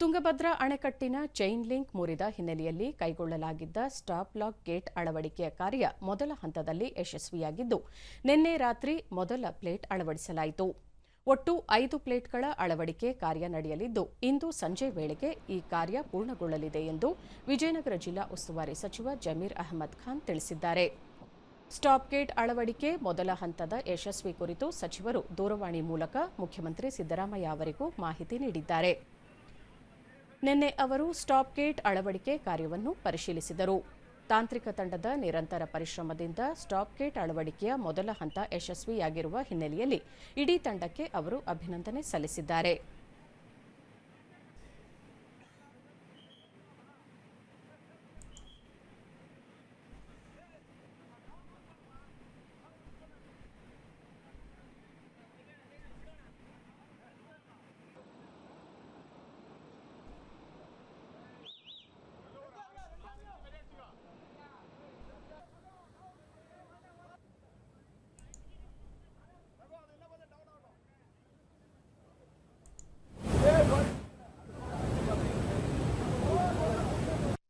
ತುಂಗಭದ್ರಾ ಅಣೆಕಟ್ಟಿನ chain link ಮುರಿದ ಹಿನ್ನೆಲೆಯಲ್ಲಿ ಕೈಗೊಳ್ಳಲಾಗಿದ್ದ ಸ್ಟಾಪ್ ಲಾಕ್ ಗೇಟ್ ಅಳವಡಿಕೆಯ ಕಾರ್ಯ ಮೊದಲ ಹಂತದಲ್ಲಿ ಯಶಸ್ವಿಯಾಗಿದ್ದು, ನಿನ್ನೆ ರಾತ್ರಿ ಮೊದಲ ಪ್ಲೇಟ್ ಅಳವಡಿಸಲಾಯಿತು. ಒಟ್ಟು ಐದು ಪ್ಲೇಟ್ಗಳ ಅಳವಡಿಕೆ ಕಾರ್ಯ ನಡೆಯಲಿದ್ದು, ಇಂದು ಸಂಜೆ ವೇಳೆಗೆ ಈ ಕಾರ್ಯ ಪೂರ್ಣಗೊಳ್ಳಲಿದೆ ಎಂದು ವಿಜಯನಗರ ಜಿಲ್ಲಾ ಉಸ್ತುವಾರಿ ಸಚಿವ ಜಮೀರ್ ಅಹಮದ್ ಖಾನ್ ತಿಳಿಸಿದ್ದಾರೆ. ಸ್ಟಾಪ್ ಗೇಟ್ ಅಳವಡಿಕೆ ಮೊದಲ ಹಂತದ ಯಶಸ್ವಿ ಕುರಿತು ಸಚಿವರು ದೂರವಾಣಿ ಮೂಲಕ ಮುಖ್ಯಮಂತ್ರಿ ಸಿದ್ದರಾಮಯ್ಯ ಅವರಿಗೂ ಮಾಹಿತಿ ನೀಡಿದ್ದಾರೆ. ನಿನ್ನೆ ಅವರು ಸ್ಟಾಪ್ ಗೇಟ್ ಅಳವಡಿಕೆ ಕಾರ್ಯವನ್ನು ಪರಿಶೀಲಿಸಿದರು. ತಾಂತ್ರಿಕ ತಂಡದ ನಿರಂತರ ಪರಿಶ್ರಮದಿಂದ ಸ್ಟಾಪ್ ಗೇಟ್ ಅಳವಡಿಕೆಯ ಮೊದಲ ಹಂತ ಯಶಸ್ವಿಯಾಗಿರುವ ಹಿನ್ನೆಲೆಯಲ್ಲಿ ಇಡೀ ತಂಡಕ್ಕೆ ಅವರು ಅಭಿನಂದನೆ ಸಲ್ಲಿಸಿದ್ದಾರೆ.